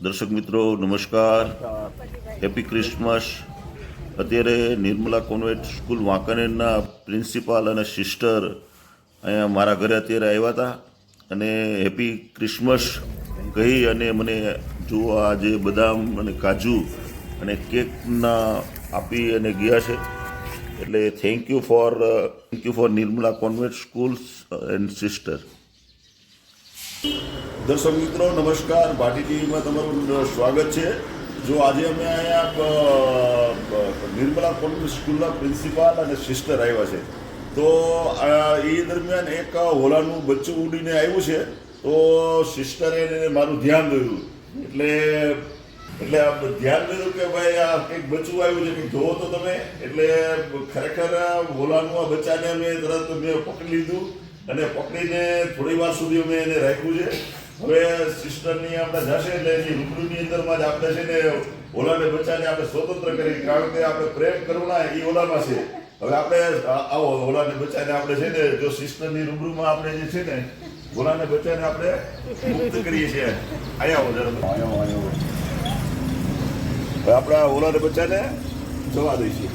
દર્શક મિત્રો, નમસ્કાર. હેપી ક્રિસમસ અત્યારે નિર્મલા કોન્વેન્ટ સ્કૂલ વાંકાનેરના પ્રિન્સિપાલ અને સિસ્ટર અહીંયા મારા ઘરે અત્યારે આવ્યા હતા અને હેપી ક્રિસમસ કહી અને મને જુઓ આ જે બદામ અને કાજુ અને કેકના આપી અને ગયા છે. એટલે thank you for thank you for Nirmala convent schools and sister દર્શક મિત્રો, નમસ્કાર. ભાટી ટીવીમાં તમારું સ્વાગત છે. જો આજે અમે અહીંયા નિર્મલા કોન્વેન્ટ સ્કૂલના પ્રિન્સિપાલ અને સિસ્ટર આવ્યા છે. તો એ દરમિયાન એક હોલાનું બચ્ચું ઉડીને આવ્યું છે. તો સિસ્ટરે મારું ધ્યાન દોર્યું. એટલે એટલે ધ્યાન દોર્યું કે ભાઈ આ કંઈક બચ્ચું આવ્યું છે, કંઈક જોવો તો તમે. એટલે ખરેખર હોલાનું આ બચ્ચાને અમે તરત મેં પકડી લીધું. અને પકડીને થોડી વાર સુધી અમે એને રાખ્યું છે. હવે સિસ્ટરની આપણે જશે એટલે એની રૂબરૂની અંદરમાં જ આપણે છે ને ઓલાને બચ્ચાને આપણે સ્વતંત્ર કરી. કારણ કે આપણે પ્રેમ કરુણા એ ઓલામાં છે. હવે આપણે આવો ઓલાને બચ્ચાને આપણે છે ને જો સિસ્ટરની રૂબરૂમાં આપણે જે છે ને ઓલાને બચ્ચાને આપણે મુક્ત કરીએ છીએ. આયા આવો જરા આયો આયો હવે આપણે ઓલાને બચ્ચાને જવા દઈશું.